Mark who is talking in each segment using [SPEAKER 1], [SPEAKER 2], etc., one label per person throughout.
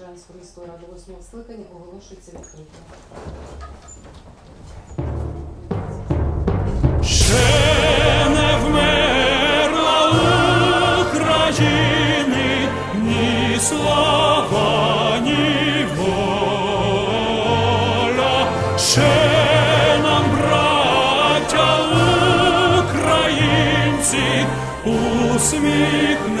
[SPEAKER 1] Пашранської міської ради 8 скликання оголошується відкритим.
[SPEAKER 2] Ще не вмерла України. Ще нам, браття українці, усміхнеться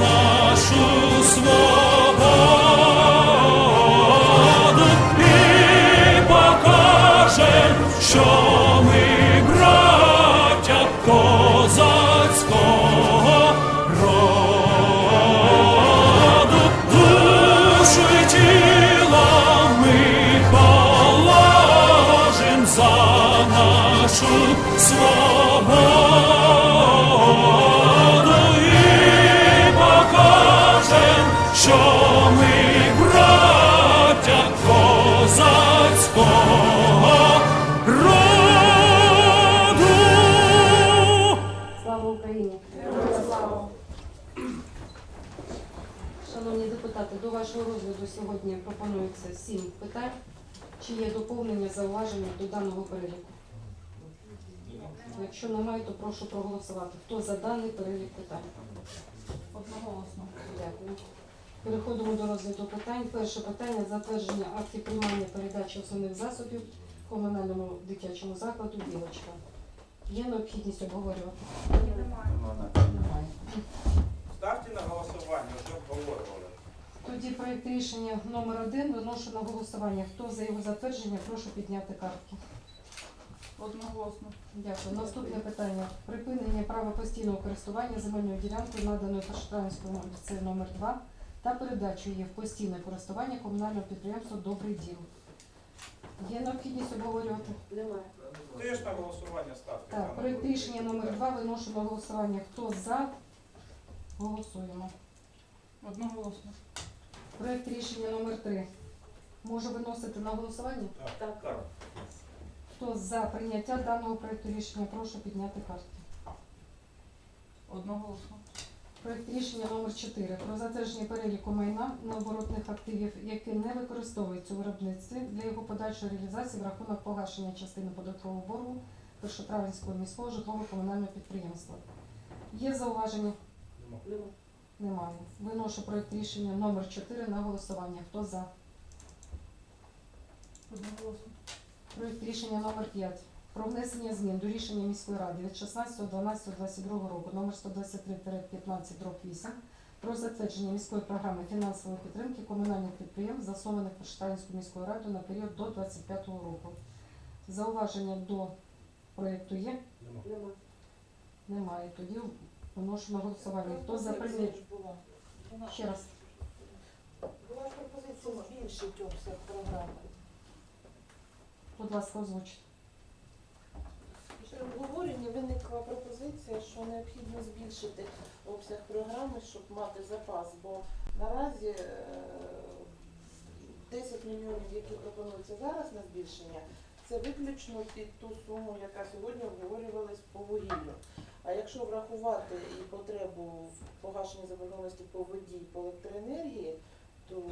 [SPEAKER 2] нашу свободу
[SPEAKER 1] вашого розгляду сьогодні пропонується сім питань. Чи є доповнення зауваження до даного переліку? Якщо немає, то прошу проголосувати. Хто за даний перелік питань?
[SPEAKER 3] Одноголосно.
[SPEAKER 1] Дякую. Переходимо до розгляду питань. Перше питання затвердження актів приймання передачі основних засобів в комунальному дитячому закладу Білочка. Є необхідність обговорювати?
[SPEAKER 3] Немає.
[SPEAKER 1] Немає.
[SPEAKER 4] Ставте на голосування, вже обговорювали.
[SPEAKER 1] Тоді проєкт рішення номер один виношу на голосування. Хто за його затвердження, прошу підняти картки.
[SPEAKER 3] Одноголосно.
[SPEAKER 1] Дякую. Наступне питання. Припинення права постійного користування земельною ділянкою, наданою Паштранському ліцею номер 2 та передачу її в постійне користування комунального підприємства Добрий діл. Є необхідність обговорювати? Немає.
[SPEAKER 4] Теж на голосування ставте.
[SPEAKER 1] Так, проєкт рішення номер 2 виношу на голосування. Хто за? Голосуємо.
[SPEAKER 3] Одноголосно.
[SPEAKER 1] Проєкт рішення номер 3 Можу виносити на голосування?
[SPEAKER 4] Так, так.
[SPEAKER 1] Хто за прийняття даного проєкту рішення, прошу підняти картки.
[SPEAKER 3] Одноголосно.
[SPEAKER 1] Проєкт рішення номер 4 про затвердження переліку майна необоротних активів, які не використовуються у виробництві для його подальшої реалізації в рахунок погашення частини податкового боргу Першотравенського міського житлово-комунального підприємства. Є зауваження? Немає. Виношу проєкт рішення номер 4 на голосування. Хто за?
[SPEAKER 3] Одноголосно.
[SPEAKER 1] Проєкт рішення номер 5 про внесення змін до рішення міської ради від 16.12.22 року номер 123-15 про затвердження міської програми фінансової підтримки комунальних підприємств, заснованих Паштанською міською радою на період до 25 року. Зауваження до проєкту є? Немає. Тоді виношу на голосування. Хто за прийняття? Ще раз.
[SPEAKER 5] Була пропозиція збільшити обсяг програми.
[SPEAKER 1] Будь ласка, озвучте.
[SPEAKER 5] Після обговорення виникла пропозиція, що необхідно збільшити обсяг програми, щоб мати запас, бо наразі е, 10 мільйонів, які пропонуються зараз на збільшення, це виключно під ту суму, яка сьогодні обговорювалась по вугіллю. А якщо врахувати і потребу в погашенні заборгованості по воді і по електроенергії, то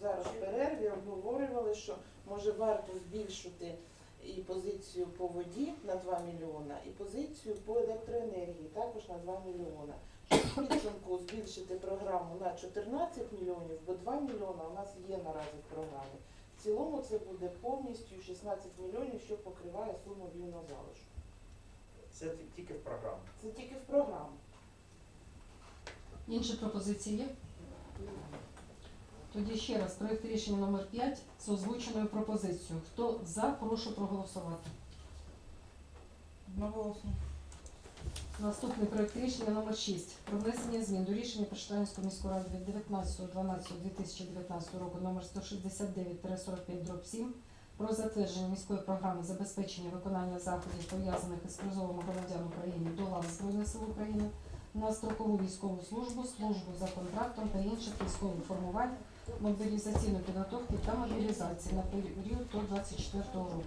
[SPEAKER 5] зараз в перерві обговорювали, що може варто збільшити і позицію по воді на 2 мільйона, і позицію по електроенергії також на 2 мільйона. Щоб підсумку збільшити програму на 14 мільйонів, бо 2 мільйона у нас є наразі в програмі. В цілому це буде повністю 16 мільйонів, що покриває суму вільного залишку.
[SPEAKER 4] Це тільки в програмі.
[SPEAKER 5] Це тільки в програму.
[SPEAKER 1] Інші пропозиції є? Тоді ще раз, проєкт рішення номер 5 з озвученою пропозицією. Хто за, прошу проголосувати.
[SPEAKER 3] Одноголосно.
[SPEAKER 1] Наступний проект рішення номер 6 про внесення змін до рішення Пештанської міської ради від 19.12.2019 року номер 169-45-7 про затвердження міської програми забезпечення виконання заходів пов'язаних із призовом громадян України до лав Збройних сил України на строкову військову службу, службу за контрактом та інших військових формувань, мобілізаційної підготовки та мобілізації на період до 24 року.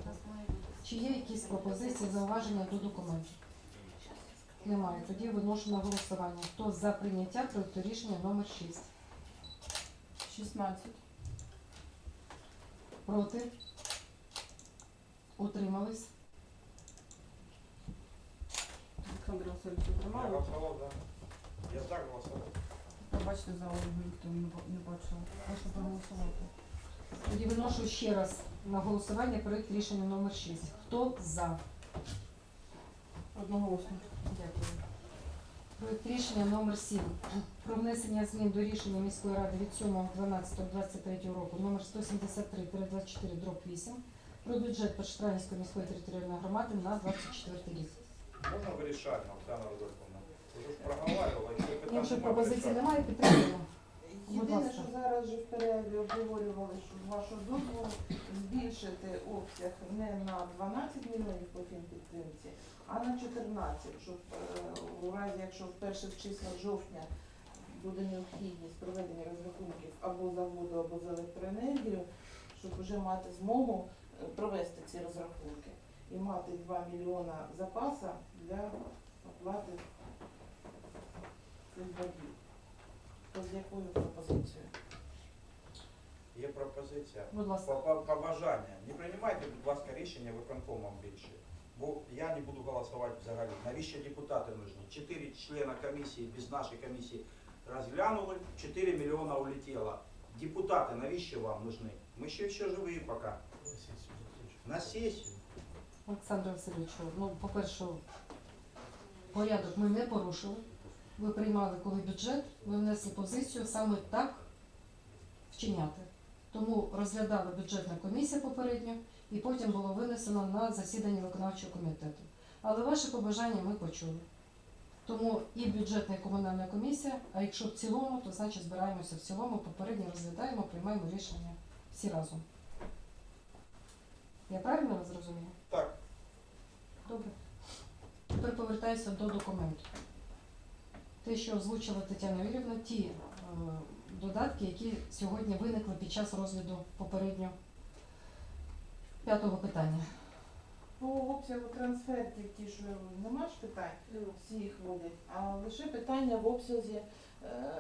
[SPEAKER 1] Чи є якісь пропозиції, зауваження до документів? Немає. Тоді виношу на голосування. Хто за прийняття проекту рішення номер 6?
[SPEAKER 3] 16.
[SPEAKER 1] Проти? Утримались?
[SPEAKER 3] Олександр Васильович,
[SPEAKER 4] Я голосував, да. Я так голосував.
[SPEAKER 3] Побачите за Ольгу Вікторівну, не ба- не бачила. Прошу проголосувати.
[SPEAKER 1] Тоді виношу ще раз на голосування проект рішення номер 6. Хто за?
[SPEAKER 3] Одноголосно.
[SPEAKER 1] Дякую. Проект рішення номер 7 про внесення змін до рішення міської ради від 7.12.23 року номер 173-24 дроб 8 про бюджет Першотравінської міської територіальної громади на 24 рік.
[SPEAKER 4] Можна вирішати, Оксана Рудольфовна? Ви ж проговорювала, якщо
[SPEAKER 1] пропозицій немає, підтримуємо.
[SPEAKER 5] Єдине, що зараз же в перерві обговорювали, що з вашого дозволу збільшити обсяг не на 12 мільйонів по фінпідтримці, а на 14, щоб е, у разі, якщо в перших числах жовтня буде необхідність проведення розрахунків або заводу, або за електроенергію, щоб вже мати змогу е, провести ці розрахунки і мати 2 мільйона запаса для оплати цих боргів. То з якою пропозицією?
[SPEAKER 4] Є пропозиція.
[SPEAKER 1] Будь ласка.
[SPEAKER 4] По- по- Побажання. Не приймайте, будь ласка, рішення виконкомом більше. Бо я не буду голосувати взагалі. Навіщо депутати нужні? Чотири члена комісії без нашої комісії розглянули, 4 мільйона улетіло. Депутати, навіщо вам нужны? Ми ще ще живі поки. На сесію.
[SPEAKER 1] Олександр Васильович, ну, по-перше, порядок ми не порушили. Ви приймали коли бюджет, ви внесли позицію саме так вчиняти. Тому розглядала бюджетна комісія попередньо і потім було винесено на засідання виконавчого комітету. Але ваші побажання ми почули. Тому і бюджетна і комунальна комісія, а якщо в цілому, то значить збираємося в цілому, попередньо розглядаємо, приймаємо рішення всі разом. Я правильно вас зрозуміла?
[SPEAKER 4] Так,
[SPEAKER 1] Добре. Тепер повертаюся до документу. Те, що озвучила Тетяна Юрівна, ті е, додатки, які сьогодні виникли під час розгляду попередньо п'ятого питання.
[SPEAKER 5] По обсягу трансфертів, ті, що нема ж питань, всі їх вводять, а лише питання в обсязі е,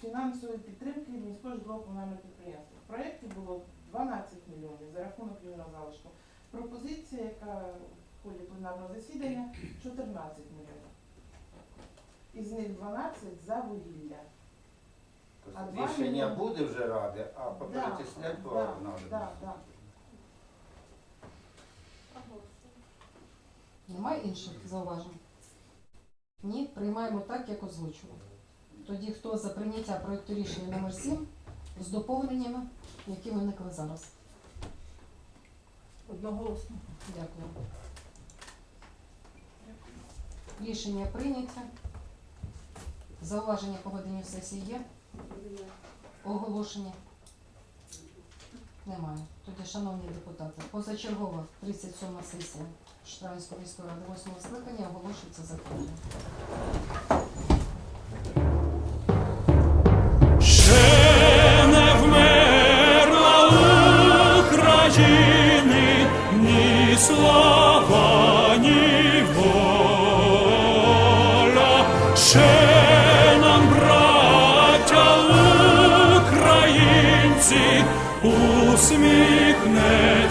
[SPEAKER 5] фінансової підтримки міського житлово-комунального підприємства. В проєкті було 12 мільйонів за рахунок вільного залишку. Пропозиція, яка в ході пленарного засідання, 14 мільйонів. Із них 12 за вугілля. А
[SPEAKER 6] Тобто
[SPEAKER 5] два
[SPEAKER 6] Рішення
[SPEAKER 5] мільйони?
[SPEAKER 6] буде вже ради, а
[SPEAKER 5] Да,
[SPEAKER 6] поперечислять то
[SPEAKER 5] да,
[SPEAKER 6] надо.
[SPEAKER 5] да, да.
[SPEAKER 1] Немає інших зауважень? Ні, приймаємо так, як озвучував. Тоді хто за прийняття проєкту рішення номер 7 з доповненнями, які виникли зараз.
[SPEAKER 3] Одноголосно.
[SPEAKER 1] Дякую. Рішення прийняття. Зауваження по веденню сесії є? Оголошення? Немає. Тоді, шановні депутати, позачергова 37 сесія Штранської міської ради 8 скликання оголошується закритою.
[SPEAKER 2] Ще